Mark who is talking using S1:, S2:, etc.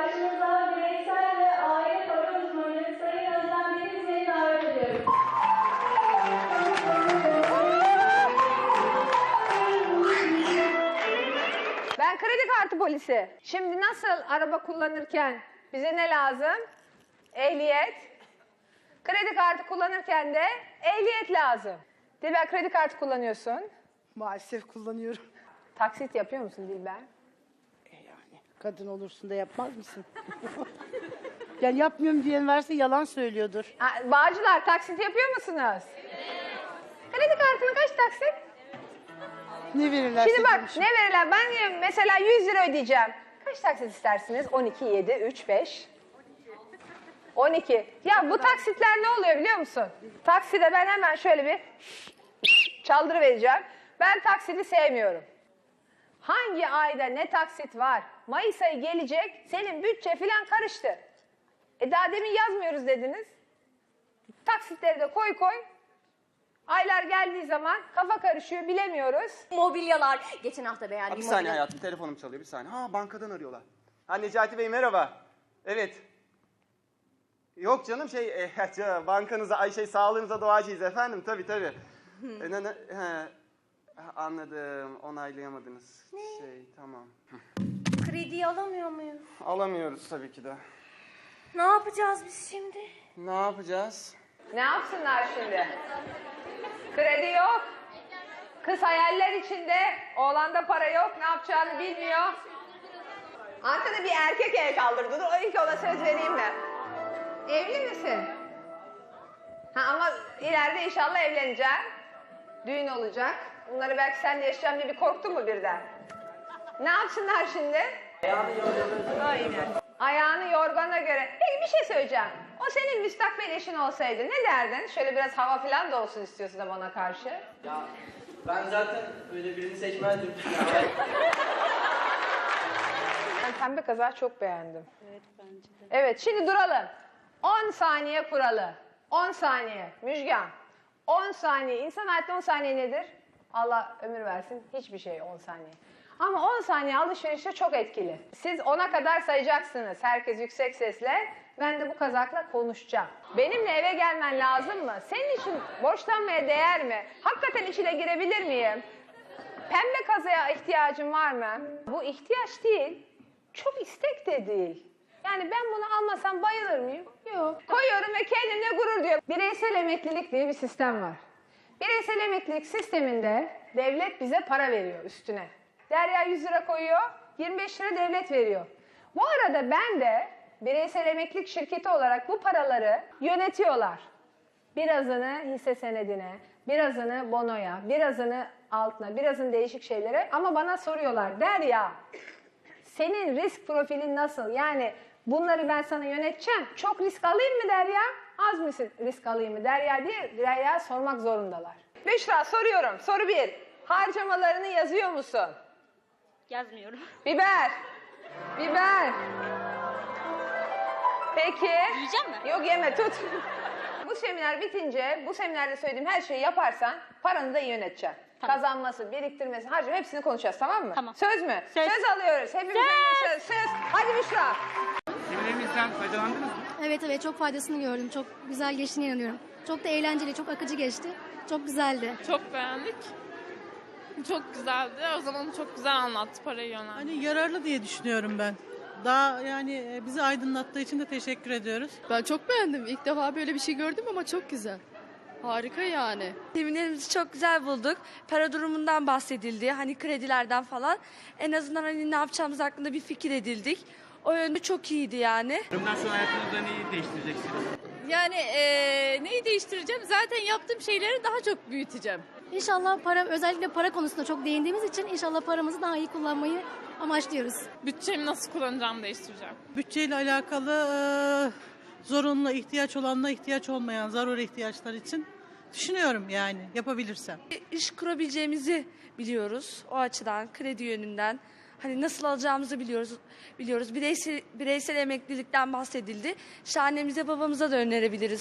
S1: Karşınızda bireysel ve aile para uzmanı Sayın Özlem Denizli'yi davet ediyorum.
S2: Ben kredi kartı polisi. Şimdi nasıl araba kullanırken bize ne lazım? Ehliyet. Kredi kartı kullanırken de ehliyet lazım. Dilber kredi kartı kullanıyorsun.
S3: Maalesef kullanıyorum.
S2: Taksit yapıyor musun Dilber?
S3: Kadın olursun da yapmaz mısın? yani yapmıyorum diyen varsa yalan söylüyordur.
S2: Ha, Bağcılar taksit yapıyor musunuz? Kredi kartının kaç taksit?
S3: Ne verirlerse
S2: Şimdi bak ne verirler? Ben mesela 100 lira ödeyeceğim. Kaç taksit istersiniz? 12, 7, 3, 5. 12. Ya bu taksitler ne oluyor biliyor musun? Takside ben hemen şöyle bir çaldırıvereceğim. Ben taksidi sevmiyorum. Hangi ayda ne taksit var? Mayıs ayı gelecek, senin bütçe falan karıştı. E daha demin yazmıyoruz dediniz. Taksitleri de koy koy. Aylar geldiği zaman kafa karışıyor, bilemiyoruz.
S4: Mobilyalar. Geçen hafta
S5: Ha,
S4: beğendiğim
S5: bir saniye
S4: mobilya-
S5: hayatım telefonum çalıyor bir saniye. Ha bankadan arıyorlar. Ha Necati Bey merhaba. Evet. Yok canım şey e, bankanıza ay şey sağlığınıza duacıyız efendim tabii tabii. E, ne, ne, he, anladım onaylayamadınız. Şey tamam.
S4: Krediyi alamıyor muyuz?
S5: Alamıyoruz tabii ki de.
S4: Ne yapacağız biz şimdi?
S5: Ne yapacağız?
S2: Ne yapsınlar şimdi? Kredi yok. Kız hayaller içinde. Oğlanda para yok. Ne yapacağını bilmiyor. Arkada bir erkek el kaldırdı. Dur o ilk ona söz vereyim mi? Evli misin? Ha ama ileride inşallah evleneceksin. Düğün olacak. Bunları belki sen de yaşayacağım diye bir korktun mu birden? Ne yapsınlar şimdi? Ayağını yorgana göre. Peki bir şey söyleyeceğim. O senin müstakbel eşin olsaydı ne derdin? Şöyle biraz hava falan da olsun istiyorsun da bana karşı.
S6: Ya ben zaten öyle birini seçmezdim.
S2: Ben pembe kazağı çok beğendim. Evet bence de. Evet şimdi duralım. 10 saniye kuralı. 10 saniye. Müjgan. 10 saniye. İnsan hayatta 10 saniye nedir? Allah ömür versin. Hiçbir şey 10 saniye. Ama 10 saniye alışverişte çok etkili. Siz 10'a kadar sayacaksınız. Herkes yüksek sesle. Ben de bu kazakla konuşacağım. Benimle eve gelmen lazım mı? Senin için borçlanmaya değer mi? Hakikaten içine girebilir miyim? Pembe kazaya ihtiyacın var mı? Bu ihtiyaç değil, çok istek de değil. Yani ben bunu almasam bayılır mıyım? Yok. Koyuyorum ve kendimle gurur diyorum. Bireysel emeklilik diye bir sistem var. Bireysel emeklilik sisteminde devlet bize para veriyor üstüne. Derya 100 lira koyuyor, 25 lira devlet veriyor. Bu arada ben de bireysel emeklilik şirketi olarak bu paraları yönetiyorlar. Birazını hisse senedine, birazını bonoya, birazını altına, birazını değişik şeylere ama bana soruyorlar. Derya, senin risk profilin nasıl? Yani bunları ben sana yöneteceğim. Çok risk alayım mı Derya? Az mı risk alayım mı Derya diye Derya sormak zorundalar. Büşra soruyorum. Soru bir. Harcamalarını yazıyor musun?
S4: Yazmıyorum.
S2: Biber. Biber. Peki.
S4: Yiyeceğim mi?
S2: Yok yeme tut. bu seminer bitince bu seminerde söylediğim her şeyi yaparsan paranı da iyi yöneteceksin. Kazanması, biriktirmesi, harcama hepsini konuşacağız tamam mı?
S4: Tamam.
S2: Söz mü? Söz, alıyoruz. Hepimiz söz. söz. Hadi Büşra.
S7: Seminerimizden faydalandınız mı?
S8: Evet evet çok faydasını gördüm. Çok güzel geçtiğine inanıyorum. Çok da eğlenceli, çok akıcı geçti. Çok güzeldi.
S9: Çok beğendik. Çok güzeldi. O zaman çok güzel anlattı parayı yönen.
S10: Hani yararlı diye düşünüyorum ben. Daha yani e, bizi aydınlattığı için de teşekkür ediyoruz.
S11: Ben çok beğendim. İlk defa böyle bir şey gördüm ama çok güzel. Harika yani.
S12: Seminerimizi çok güzel bulduk. Para durumundan bahsedildi. Hani kredilerden falan. En azından hani ne yapacağımız hakkında bir fikir edildik. O yönde çok iyiydi yani.
S7: Bundan sonra hayatınızda neyi değiştireceksiniz?
S11: Yani eee, neyi değiştireceğim? Zaten yaptığım şeyleri daha çok büyüteceğim.
S8: İnşallah para, özellikle para konusunda çok değindiğimiz için inşallah paramızı daha iyi kullanmayı amaçlıyoruz.
S9: Bütçemi nasıl kullanacağımı değiştireceğim.
S10: Bütçeyle alakalı e, zorunlu ihtiyaç olanla ihtiyaç olmayan zaruri ihtiyaçlar için düşünüyorum yani yapabilirsem.
S12: İş kurabileceğimizi biliyoruz. O açıdan kredi yönünden. Hani nasıl alacağımızı biliyoruz. Biliyoruz. Bireysel, bireysel emeklilikten bahsedildi. Şahanemize babamıza da önerebiliriz.